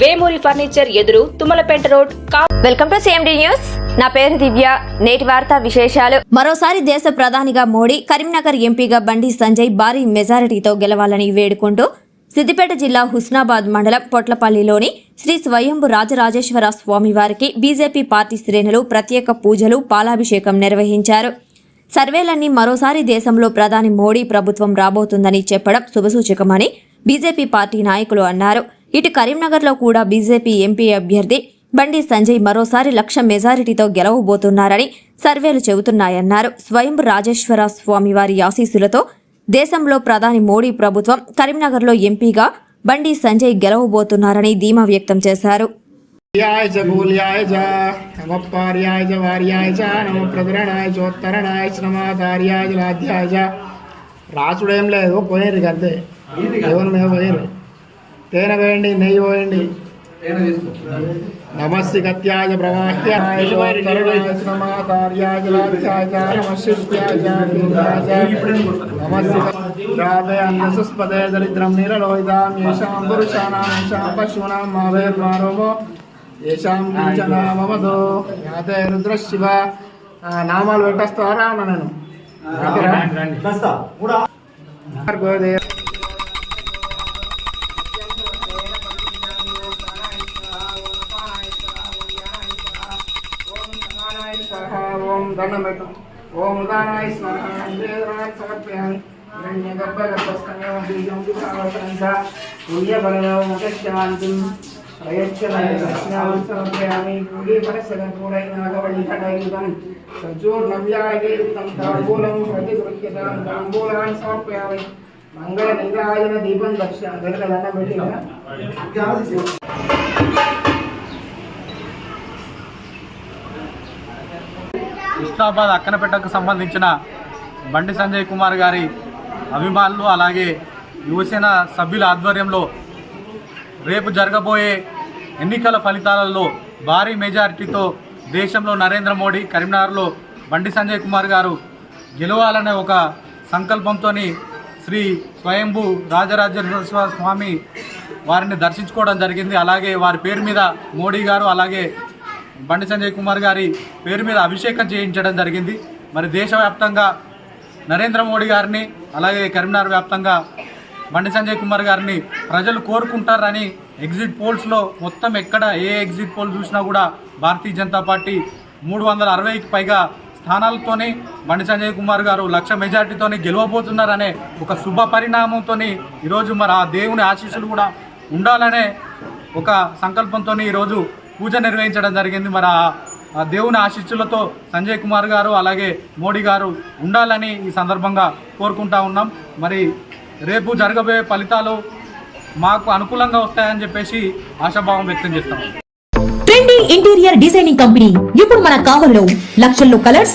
Vemuri furniture ఎదురు Tummalapeta road కా welcome to CMD news నా పేరు దివ్య. నేటి వార్తా విశేషాలు. మరోసారి దేశ ప్రధానిగా మోడీ కరీంనగర్ ఎంపీగా బండి సంజయ్ భారీ మెజారిటీతో గెలవాలని వేడుకుంటూ సిద్దిపేట జిల్లా హుస్నాబాద్ మండలం పొట్లపల్లిలోని శ్రీ స్వయంభు రాజరాజేశ్వర స్వామివారికి బీజేపీ పార్టీ శ్రేణులు ప్రత్యేక పూజలు పాలాభిషేకం నిర్వహించారు. సర్వేలన్నీ మరోసారి దేశంలో ప్రధాని మోడీ ప్రభుత్వం రాబోతుందని చెప్పడం శుభసూచకమని బీజేపీ పార్టీ నాయకులు అన్నారు. ఇటు కరీంనగర్లో కూడా బీజేపీ ఎంపీ అభ్యర్థి బండి సంజయ్ మరోసారి లక్ష మెజారిటీతో గెలవబోతున్నారని సర్వేలు చెబుతున్నాయన్నారు. స్వయంభు రాజేశ్వర స్వామివారి ఆశీస్సులతో దేశంలో ప్రధాని మోడీ ప్రభుత్వం కరీంనగర్లో ఎంపీగా బండి సంజయ్ గెలవబోతున్నారని ధీమా వ్యక్తం చేశారు. రాసుడేం లేదు పోయారు అంతే దేవుని మీద పోయారు తేనె వేయండి నెయ్యి పోయండి. నమస్తిగత్యాయ ప్రవాహ్యాయస్పదే దరిద్రం నీలలోహితాం యేషాం పురుషాణాం పశూనాం మావేర్మారోమో యేషాం రుద్ర శివ నామాలు పెట్టేస్తారా అన్న నేను? గోదేవ్ దండం పెట్టాం ఓం ఉదానాయ స్మరణ వేదనాయ సమర్పయామి. హిరణ్యగర్భగర్భస్థమేవ బీజం సమర్పయామి. పుణ్యపరసగూఢైనాగవల్లికటైయుతం సజ్జోర్నవ్యాయయుక్తం తాంబూలం ప్రతిగృహ్యతాం తాంబూలాన్ని సమర్పయామి. మంగళ నిరాజన దీపం దక్ష దగ్గర దండం పెట్టిన హుస్నాబాద్ అక్కనపేటకు సంబంధించిన బండి సంజయ్ కుమార్ గారి అభిమానులు అలాగే యువసేన సభ్యుల ఆధ్వర్యంలో రేపు జరగబోయే ఎన్నికల ఫలితాలలో భారీ మెజారిటీతో దేశంలో నరేంద్ర మోడీ కరీంనగర్లో బండి సంజయ్ కుమార్ గారు గెలవాలనే ఒక సంకల్పంతో శ్రీ స్వయంభూ రాజరాజేశ్వర స్వామి వారిని దర్శించుకోవడం జరిగింది. అలాగే వారి పేరు మీద మోడీ గారు అలాగే బండి సంజయ్ కుమార్ గారి పేరు మీద అభిషేకం చేయించడం జరిగింది. మరి దేశవ్యాప్తంగా నరేంద్ర మోడీ గారిని అలాగే కరీంనగర్ వ్యాప్తంగా బండి సంజయ్ కుమార్ గారిని ప్రజలు కోరుకుంటారని ఎగ్జిట్ పోల్స్లో మొత్తం ఎక్కడ ఏ ఎగ్జిట్ పోల్ చూసినా కూడా భారతీయ జనతా పార్టీ మూడు వందల అరవైకి పైగా స్థానాలతోనే బండి సంజయ్ కుమార్ గారు లక్ష మెజార్టీతోనే గెలవబోతున్నారనే ఒక శుభ పరిణామంతో ఈరోజు మరి ఆ దేవుని ఆశీస్సులు కూడా ఉండాలనే ఒక సంకల్పంతో ఈరోజు పూజ నిర్వహించడం జరిగింది. మరి దేవుని ఆశీస్సులతో సంజయ్ కుమార్ గారు అలాగే మోడీ గారు ఉండాలని ఈ సందర్భంగా కోరుకుంటా ఉన్నాం. మరి రేపు జరగబోయే ఫలితాలు మాకు అనుకూలంగా వస్తాయని చెప్పేసి ఆశాభావం వ్యక్తం చేస్తాం. ట్రెండీ ఇంటీరియర్ డిజైనింగ్ కంపెనీ ఇప్పుడు మన కావలిలో లక్షల్లో కలర్స్